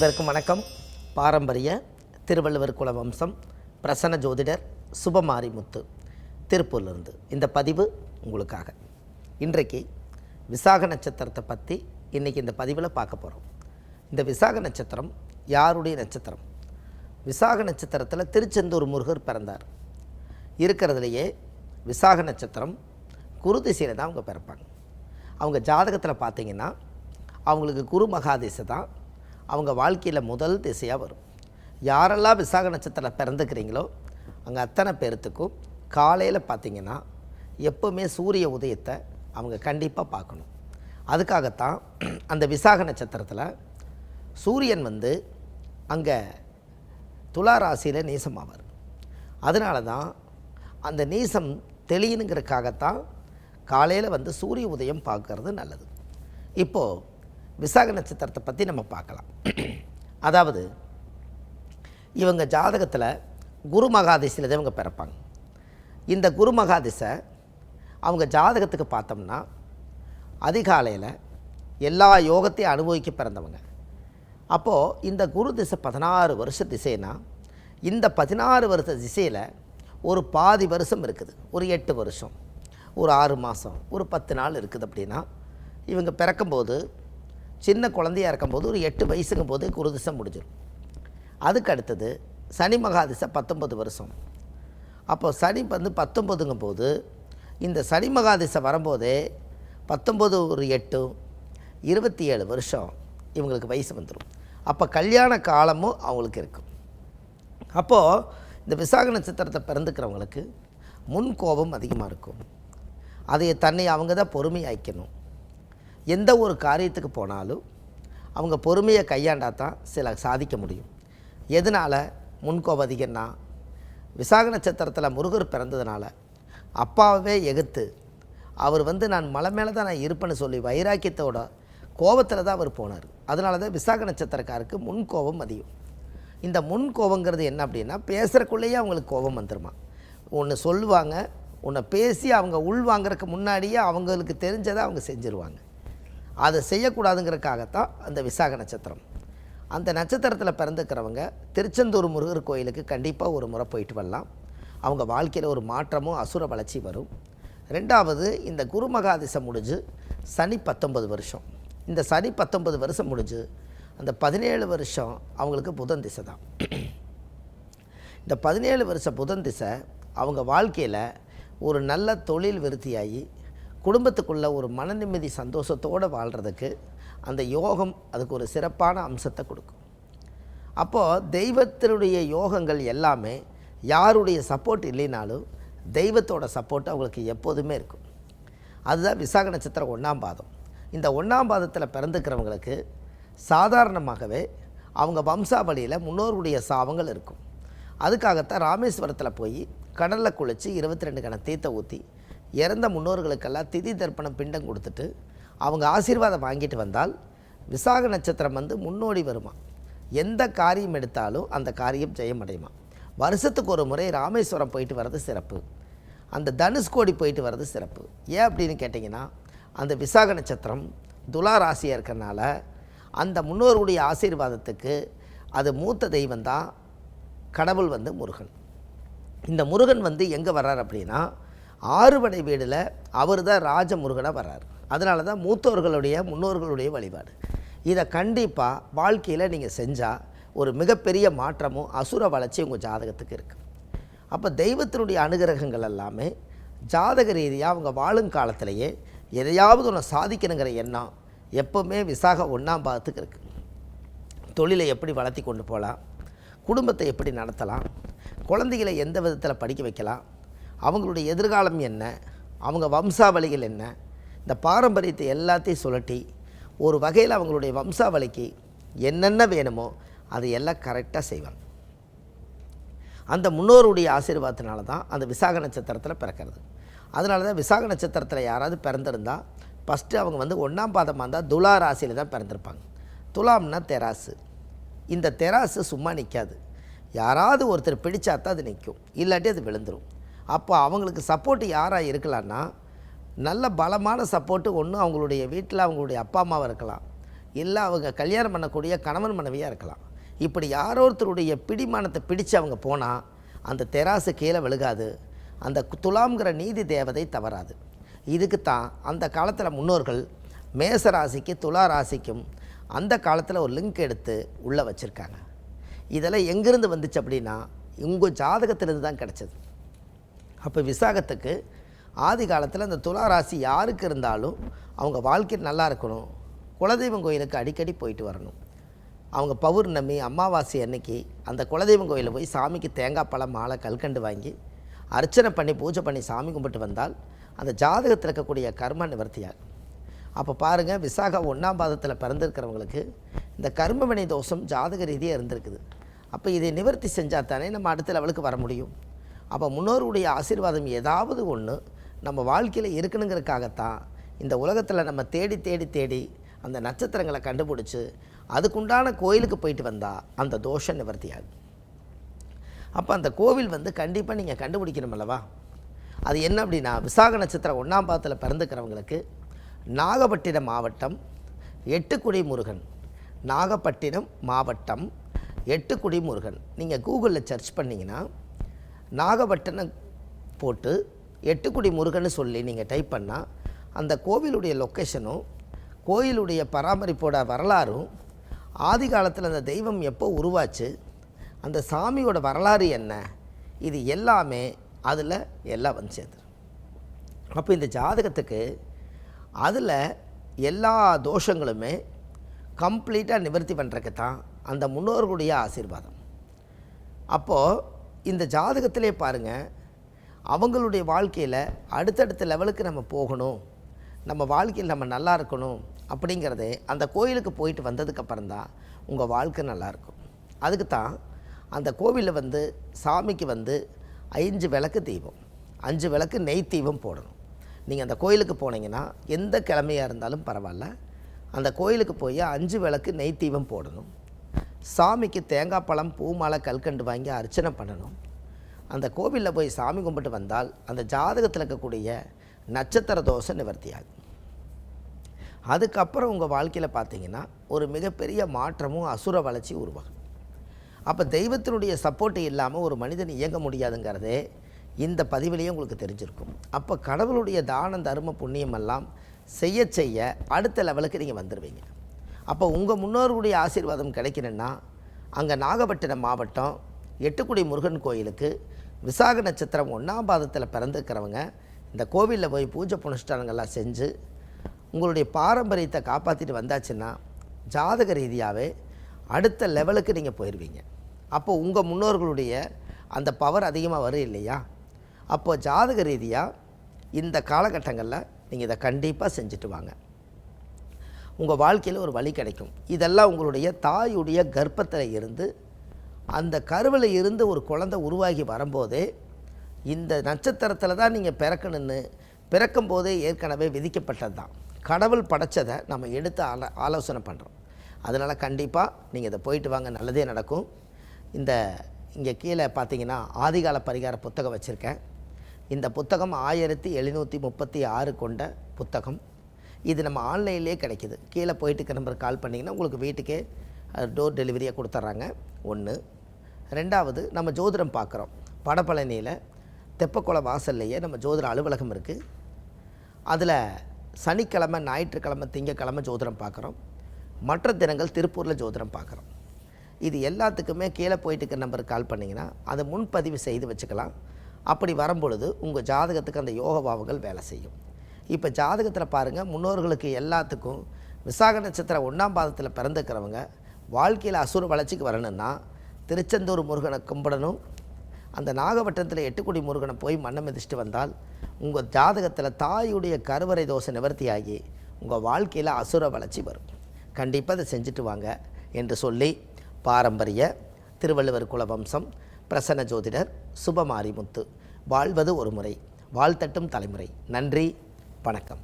அனைவருக்கும் வணக்கம். பாரம்பரிய திருவள்ளுவர் குல வம்சம் பிரசன்ன ஜோதிடர் சுபமாரிமுத்து திருப்பூர்லேருந்து. இந்த பதிவு உங்களுக்காக. இன்றைக்கு விசாக நட்சத்திரத்தை பற்றி இன்றைக்கி இந்த பதிவில் பார்க்க போகிறோம் இந்த விசாக நட்சத்திரம் யாருடைய நட்சத்திரம்? விசாக நட்சத்திரத்தில் திருச்செந்தூர் முருகர் பிறந்தார். இருக்கிறதுலையே விசாக நட்சத்திரம் குரு திசையில் தான் அவங்க பிறப்பாங்க. அவங்க ஜாதகத்தில் பார்த்தீங்கன்னா அவங்களுக்கு குரு மகாதிசை தான் அவங்க வாழ்க்கையில் முதல் திசையாக வரும். யாரெல்லாம் விசாக நட்சத்திரம் பிறந்துக்கிறீங்களோ அங்கே அத்தனை பேர்த்துக்கும் காலையில் பார்த்தீங்கன்னா எப்போவுமே சூரிய உதயத்தை அவங்க கண்டிப்பாக பார்க்கணும். அதுக்காகத்தான் அந்த விசாக நட்சத்திரத்தில் சூரியன் வந்து அங்கே துலா ராசியில் நீசமாவார். அதனால தான் அந்த நீசம் தெளியணுங்கிறதுக்காகத்தான் காலையில் வந்து சூரிய உதயம் பார்க்கறது நல்லது. இப்போது விசாக நட்சத்திரத்தை பற்றி நம்ம பார்க்கலாம். அதாவது இவங்க ஜாதகத்தில் குரு மகாதிசையில் தான் இவங்க பிறப்பாங்க. இந்த குரு மகாதிசை அவங்க ஜாதகத்துக்கு பார்த்தோம்னா அதிகாலையில் எல்லா யோகத்தையும் அனுபவிக்க பிறந்தவங்க. அப்போது இந்த குரு திசை பதினாறு வருஷ திசைனா இந்த பதினாறு வருஷ திசையில் ஒரு பாதி வருஷம் இருக்குது. ஒரு எட்டு வருஷம் ஒரு ஆறு மாதம் ஒரு பத்து நாள் இருக்குது அப்படின்னா இவங்க பிறக்கும்போது சின்ன குழந்தையா இருக்கும்போது ஒரு எட்டு வயசுங்கும் போது குரு முடிஞ்சிடும் அதுக்கு அடுத்தது சனி மகாதிசை பத்தொம்பது வருஷம். அப்போது சனி வந்து பத்தொம்பதுங்கும் போது இந்த சனி மகாதிசை வரும்போதே பத்தொம்பது ஒரு எட்டு இருபத்தி ஏழு வருஷம் இவங்களுக்கு வயசு வந்துடும் அப்போ கல்யாண காலமும் அவங்களுக்கு இருக்கும். அப்போது இந்த விசாக நட்சத்திரத்தை பிறந்துக்கிறவங்களுக்கு முன் கோபம் அதிகமாக இருக்கும். அதை தன்னை அவங்க தான் பொறுமையாக்கணும் எந்த ஒரு காரியத்துக்கு போனாலும் அவங்க பொறுமையை கையாண்டா தான் சில சாதிக்க முடியும். எதனால்? முன்கோபம் அதிகம்னா விசாக நட்சத்திரத்தில் முருகர் பிறந்ததுனால அப்பாவே எகுத்து அவர் வந்து நான் மலை மேலே தான் நான் இருப்பேன்னு சொல்லி வைராக்கியத்தோட கோபத்தில் தான் அவர் போனார். அதனால தான் விசாக நட்சத்திரக்காருக்கு முன் கோபம் அதிகம். இந்த முன் கோபங்கிறது என்ன அப்படின்னா பேசுகிறக்குள்ளேயே அவங்களுக்கு கோபம் வந்துருமா? ஒன்று சொல்லுவாங்க உன்னை பேசி அவங்க உள் வாங்குறதுக்கு முன்னாடியே அவங்களுக்கு தெரிஞ்சதை அவங்க செஞ்சுருவாங்க. அதை செய்யக்கூடாதுங்கிறதுக்காகத்தான் அந்த விசாக நட்சத்திரம். அந்த நட்சத்திரத்தில் பிறந்துக்கிறவங்க திருச்செந்தூர் முருகர் கோயிலுக்கு கண்டிப்பாக ஒரு முறை போயிட்டு வரலாம். அவங்க வாழ்க்கையில் ஒரு மாற்றமும் அசுர வளர்ச்சி வரும். ரெண்டாவது இந்த குரு மகாதிசை முடிஞ்சு சனி பத்தொன்பது வருஷம். இந்த சனி பத்தொன்பது வருஷம் முடிஞ்சு அந்த பதினேழு வருஷம் அவங்களுக்கு புதன் திசை தான். இந்த பதினேழு வருஷ புதன் திசை அவங்க வாழ்க்கையில் ஒரு நல்ல தொழில் விருத்தியாகி குடும்பத்துக்குள்ளே ஒரு மன நிம்மதி சந்தோஷத்தோடு வாழ்கிறதுக்கு அந்த யோகம் அதுக்கு ஒரு சிறப்பான அம்சத்தை கொடுக்கும். அப்போது தெய்வத்தினுடைய யோகங்கள் எல்லாமே யாருடைய சப்போர்ட் இல்லைனாலும் தெய்வத்தோட சப்போர்ட் அவங்களுக்கு எப்போதுமே இருக்கும். அதுதான் விசாக நட்சத்திரம் ஒன்றாம் பாதம். இந்த ஒன்றாம் பாதத்தில் பிறந்துக்கிறவங்களுக்கு சாதாரணமாகவே அவங்க வம்சாவளியில் முன்னோருடைய சாபங்கள் இருக்கும். அதுக்காகத்தான் ராமேஸ்வரத்தில் போய் கடலில் குளித்து இருபத்தி ரெண்டு கண தீர்த்த ஊற்றி இறந்த முன்னோர்களுக்கெல்லாம் திதி தர்ப்பணம் பிண்டம் கொடுத்துட்டு அவங்க ஆசீர்வாதம் வாங்கிட்டு வந்தால் விசாக நட்சத்திரம் வந்து முன்னோடி வருமா? எந்த காரியம் எடுத்தாலும் அந்த காரியம் ஜெயமடையுமா? வருஷத்துக்கு ஒரு முறை ராமேஸ்வரம் போயிட்டு வர்றது சிறப்பு. அந்த தனுஷ்கோடி போயிட்டு வர்றது சிறப்பு. ஏன் அப்படின்னு கேட்டிங்கன்னா அந்த விசாக நட்சத்திரம் துலா ராசியாக இருக்கிறனால அந்த முன்னோருடைய ஆசீர்வாதத்துக்கு அது மூத்த தெய்வம் தான் கடவுள் வந்து முருகன். இந்த முருகன் வந்து எங்கே வர்றார் அப்படின்னா ஆறுபடை வீடில் அவர் தான் ராஜமுருகனாக வர்றார். அதனால தான் மூத்தோர்களுடைய முன்னோர்களுடைய வழிபாடு. இதை கண்டிப்பாக வாழ்க்கையில் நீங்கள் செஞ்சால் ஒரு மிகப்பெரிய மாற்றமும் அசுர வளர்ச்சி உங்கள் ஜாதகத்துக்கு இருக்குது அப்போ தெய்வத்தினுடைய அனுகிரகங்கள் எல்லாமே ஜாதக ரீதியாக அவங்க வாழும் காலத்திலேயே எதையாவது ஒன்று சாதிக்கணுங்கிற எண்ணம் எப்போவுமே விசாக ஒன்றாம் பாகத்துக்கு இருக்குது தொழிலை எப்படி வளர்த்தி கொண்டு போகலாம் குடும்பத்தை எப்படி நடத்தலாம் குழந்தைகளை எந்த விதத்தில் படிக்க வைக்கலாம் அவங்களுடைய எதிர்காலம் என்ன? அவங்க வம்சாவளிகள் என்ன? இந்த பாரம்பரியத்தை எல்லாத்தையும் சுழட்டி ஒரு வகையில் அவங்களுடைய வம்சாவளிக்கு என்னென்ன வேணுமோ அதை எல்லாம் கரெக்டாக செய்வாங்க. அந்த முன்னோருடைய ஆசீர்வாதத்தினால தான் அந்த விசாக நட்சத்திரத்தில் பிறக்கிறது. அதனால தான் விசாக நட்சத்திரத்தில் யாராவது பிறந்திருந்தால் ஃபஸ்ட்டு அவங்க வந்து ஒன்றாம் பாதமாக இருந்தால் துலா ராசியில் தான் பிறந்திருப்பாங்க. துலாம்னா தெராசு. இந்த தெராசு சும்மா நிற்காது யாராவது ஒருத்தர் பிடிச்சா தான் அது நிற்கும் இல்லாட்டி அது விழுந்துடும் அப்போ அவங்களுக்கு சப்போர்ட்டு யாராக இருக்கலான்னா நல்ல பலமான சப்போர்ட்டு ஒன்று அவங்களுடைய வீட்டில் அவங்களுடைய அப்பா அம்மாவாக இருக்கலாம். இல்லை அவங்க கல்யாணம் பண்ணக்கூடிய கணவன் மனைவியாக இருக்கலாம். இப்படி யாரோ ஒருத்தருடைய பிடிமானத்தை பிடிச்சு அவங்க போனால் அந்த தெராசு கீழே விழுகாது. அந்த துலாம்ங்கிற நீதி தேவதை தவறாது. இதுக்கு தான் அந்த காலத்தில் முன்னோர்கள் மேச ராசிக்கு துலா ராசிக்கும் அந்த காலத்தில் ஒரு லிங்க் எடுத்து உள்ளே வச்சுருக்காங்க. இதெல்லாம் எங்கேருந்து வந்துச்சு அப்படின்னா உங்கள் ஜாதகத்திலிருந்து தான் கிடச்சிது. அப்போ விசாகத்துக்கு ஆதி காலத்தில் அந்த துலா ராசி யாருக்கு இருந்தாலும் அவங்க வாழ்க்கை நல்லா இருக்கணும். குலதெய்வம் கோயிலுக்கு அடிக்கடி போயிட்டு வரணும். அவங்க பௌர்ணமி அமாவாசை அன்னைக்கு அந்த குலதெய்வம் கோயிலில் போய் சாமிக்கு தேங்காய் பழம் மாலை கல்கண்டு வாங்கி அர்ச்சனை பண்ணி பூஜை பண்ணி சாமி கும்பிட்டு வந்தால் அந்த ஜாதகத்தில் இருக்கக்கூடிய கர்ம நிவர்த்தியாகும். அப்போ பாருங்கள் விசாகா ஒன்றாம் பாதத்தில் பிறந்திருக்கிறவங்களுக்கு இந்த கர்மவினை தோஷம் ஜாதக ரீதியாக இருந்திருக்குது. அப்போ இதை நிவர்த்தி செஞ்சால் தானே நம்ம அடுத்த லெவலுக்கு வர முடியும். அப்போ முன்னோருடைய ஆசீர்வாதம் ஏதாவது ஒன்று நம்ம வாழ்க்கையில் இருக்கணுங்கிறதுக்காகத்தான் இந்த உலகத்தில் நம்ம தேடி தேடி தேடி அந்த நட்சத்திரங்களை கண்டுபிடிச்சி அதுக்குண்டான கோயிலுக்கு போயிட்டு வந்தால் அந்த தோஷம் நிவர்த்தியாகும். அப்போ அந்த கோவில் வந்து கண்டிப்பாக நீங்கள் கண்டுபிடிக்கணும் அல்லவா? அது என்ன அப்படின்னா விசாக நட்சத்திரம் ஒன்றாம் பாதத்தில் பிறந்துக்கிறவங்களுக்கு நாகப்பட்டினம் மாவட்டம் எட்டுக்குடி முருகன் நாகப்பட்டினம் மாவட்டம் எட்டுக்குடி முருகன் நீங்கள் கூகுளில் சர்ச் பண்ணிங்கன்னா நாகப்பட்டினம் போட்டு எட்டுக்குடி முருகன்னு சொல்லி நீங்கள் டைப் பண்ணால் அந்த கோவிலுடைய லொக்கேஷனும் கோயிலுடைய பராமரிப்போட வரலாறும் ஆதி காலத்தில் அந்த தெய்வம் எப்போ உருவாச்சு அந்த சாமியோட வரலாறு என்ன இது எல்லாமே அதில் எல்லாம் வந்து சேர்ந்துரும். அப்போ இந்த ஜாதகத்துக்கு அதில் எல்லா தோஷங்களுமே கம்ப்ளீட்டாக நிவர்த்தி பண்ணுறதுக்கு தான் அந்த முன்னோர்களுடைய ஆசீர்வாதம். அப்போது இந்த ஜாதகத்திலே பாருங்கள் அவங்களுடைய வாழ்க்கையில் அடுத்தடுத்த லெவலுக்கு நம்ம போகணும் நம்ம வாழ்க்கையில் நம்ம நல்லா இருக்கணும் அப்படிங்கிறதே அந்த கோயிலுக்கு போயிட்டு வந்ததுக்கப்புறம் தான் உங்கள் வாழ்க்கை நல்லாயிருக்கும் அதுக்கு தான் அந்த கோவிலில் வந்து சாமிக்கு வந்து ஐந்து விளக்கு தீபம் அஞ்சு விளக்கு நெய் தீபம் போடணும். நீங்கள் அந்த கோயிலுக்கு போனீங்கன்னா எந்த கிழமையாக இருந்தாலும் பரவாயில்ல அந்த கோயிலுக்கு போய் அஞ்சு விளக்கு நெய் தீபம் போடணும். சாமிக்கு தேங்காய் பழம் பூ மாலை கல்கண்டு வாங்கி அர்ச்சனை பண்ணணும். அந்த கோவிலில் போய் சாமி கும்பிட்டு வந்தால் அந்த ஜாதகத்தில் இருக்கக்கூடிய நட்சத்திர தோஷம் நிவர்த்தியாகும். அதுக்கப்புறம் உங்கள் வாழ்க்கையில் பார்த்தீங்கன்னா ஒரு மிகப்பெரிய மாற்றமும் அசுர வளர்ச்சி உருவாகும். அப்போ தெய்வத்தினுடைய சப்போர்ட்டு இல்லாமல் ஒரு மனிதன் இயங்க முடியாதுங்கிறதே இந்த பதிவிலேயே உங்களுக்கு தெரிஞ்சிருக்கும். அப்போ கடவுளுடைய தானம் தர்ம புண்ணியமெல்லாம் செய்ய செய்ய அடுத்த லெவலுக்கு நீங்கள் வந்துடுவீங்க அப்போ உங்கள் முன்னோர்களுடைய ஆசீர்வாதம் கிடைக்கணுன்னா அங்கே நாகப்பட்டினம் மாவட்டம் எட்டுக்குடி முருகன் கோயிலுக்கு விசாக நட்சத்திரம் ஒன்றாம் பாதத்தில் பிறந்துக்கிறவங்க இந்த கோவிலில் போய் பூஜை புனஸ்டானங்கள்லாம் செஞ்சு உங்களுடைய பாரம்பரியத்தை காப்பாற்றிட்டு வந்தாச்சுன்னா ஜாதக ரீதியாகவே அடுத்த லெவலுக்கு நீங்கள் போயிடுவீங்க அப்போ உங்கள் முன்னோர்களுடைய அந்த பவர் அதிகமாக வரும் இல்லையா? அப்போது ஜாதக ரீதியாக இந்த காலகட்டங்களில் நீங்கள் இதை கண்டிப்பாக செஞ்சுட்டு வாங்க. உங்கள் வாழ்க்கையில் ஒரு வழி கிடைக்கும். இதெல்லாம் உங்களுடைய தாயுடைய கர்ப்பத்தில் இருந்து அந்த கருவில் இருந்து ஒரு குழந்தை உருவாகி வரும்போதே இந்த நட்சத்திரத்தில் தான் நீங்கள் பிறக்கணும்னு பிறக்கும் போதே ஏற்கனவே விதிக்கப்பட்டது தான் கடவுள் படைச்சதை நம்ம எடுத்து ஆலோ ஆலோசனை பண்ணுறோம் அதனால் கண்டிப்பாக நீங்கள் இதை போயிட்டு வாங்க நல்லதே நடக்கும். இந்த இங்கே கீழே பார்த்தீங்கன்னா ஆதிகால பரிகார புத்தகம் வச்சுருக்கேன். இந்த புத்தகம் ஆயிரத்தி எழுநூற்றி முப்பத்தி ஆறு கொண்ட புத்தகம். இது நம்ம ஆன்லைன்லேயே கிடைக்கிது. கீழே போயிட்டு நம்பர் கால் பண்ணிங்கன்னா உங்களுக்கு வீட்டுக்கே டோர் டெலிவரியாக கொடுத்துட்றாங்க ஒன்று ரெண்டாவது நம்ம ஜோதிடம் பார்க்குறோம். படப்பழனியில் தெப்பக்குளம் வாசல்லையே நம்ம ஜோதிட அலுவலகம் இருக்குது அதில் சனிக்கிழமை ஞாயிற்றுக்கிழமை திங்கக்கிழமை ஜோதிடம் பார்க்குறோம். மற்ற தினங்கள் திருப்பூரில் ஜோதிடம் பார்க்குறோம். இது எல்லாத்துக்குமே கீழே போயிட்டு இருக்க நம்பருக்கு கால் பண்ணிங்கன்னா அதை முன்பதிவு செய்து வச்சுக்கலாம். அப்படி வரும்பொழுது உங்கள் ஜாதகத்துக்கு அந்த யோக பாவங்கள் வேலை செய்யும். இப்போ ஜாதகத்தில் பாருங்கள் முன்னோர்களுக்கு எல்லாத்துக்கும் விசாக நட்சத்திரம் ஒன்றாம் பாதத்தில் பிறந்துக்கிறவங்க வாழ்க்கையில் அசுர வளர்ச்சிக்கு வரணும்னா திருச்செந்தூர் முருகனை கும்பிடணும். அந்த நாகப்பட்டினத்தில் எட்டுக்குடி முருகனை போய் மண்ணை மிதிச்சுட்டு வந்தால் உங்கள் ஜாதகத்தில் தாயுடைய கருவறை தோசை நிவர்த்தியாகி உங்கள் வாழ்க்கையில் அசுர வளர்ச்சி வரும். கண்டிப்பாக அதை செஞ்சுட்டு வாங்க என்று சொல்லி பாரம்பரிய திருவள்ளுவர் குலவம்சம் பிரசன்ன ஜோதிடர் சுபமாரிமுத்து வாழ்வது ஒரு முறை வாழ்த்தட்டும் தலைமுறை. நன்றி. வணக்கம்.